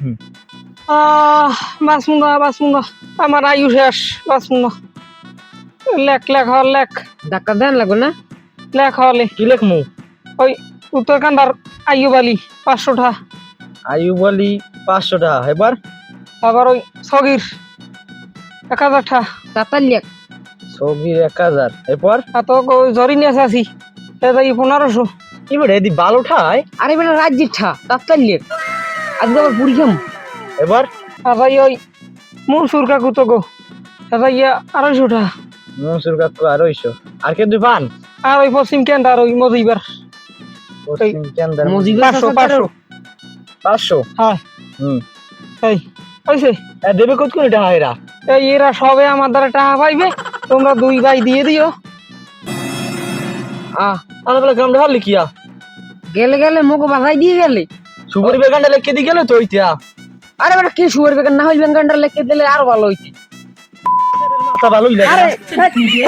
আহ বাঁচমু না বাঁচমু না আমার আয়ু শেষ বাঁচমু না লেখ লেখ হল লেখ। ধাক্কা দেন লাগবে না? লেখ হলে কি লেখমু? ওই উত্তরকান্দার আইয়ুব আলী পাঁচশোটা আয়ু বলি পাঁচশো টাকা এবার? আবার ওই সগির এক হাজারটা তাতার লিয়াক সবজির এক হাজার। এরপর? আর তো জরি নিয়ে আসি এটা এই পনেরোশো। এবার এদি বাল উঠায় আরে বেটা রাজ্যের ছা তাতার লিয়াক আজকে আবার পুরি খাম এবার? আর এই ওই মনসুর কাকু তো গো। এটা ইয়া আড়াইশোটা। মনসুর কাকু আড়াইশো। আর কে দুই পান? আর ওই পশ্চিম কেন্দ্র আর ওই মজিবার। পশ্চিম কেন্দ্র মজিবের। পাঁচশো পাঁচশো। পাঁচশো? হ্যাঁ। হুম। এই হয়েছে এ, দেবে কত কোটি টাকা এরা? এই এরা সবে আমার দ্বারা টাকা পাইবে। তোমরা দুই ভাই দিয়ে দিও। আহ বলে গ্রামটা হারলি কিয়া গেলে গেলে মুখ বাজাই দিয়ে গেলে। সুপারি বেগানটা লেখকে দিয়ে গেলে তো ওইটা আরে বেটা কি সুপারি বেকার না হইবেন গান্ডার লেখে দিলে আরও ভালো হইতে। ভালোই লাগে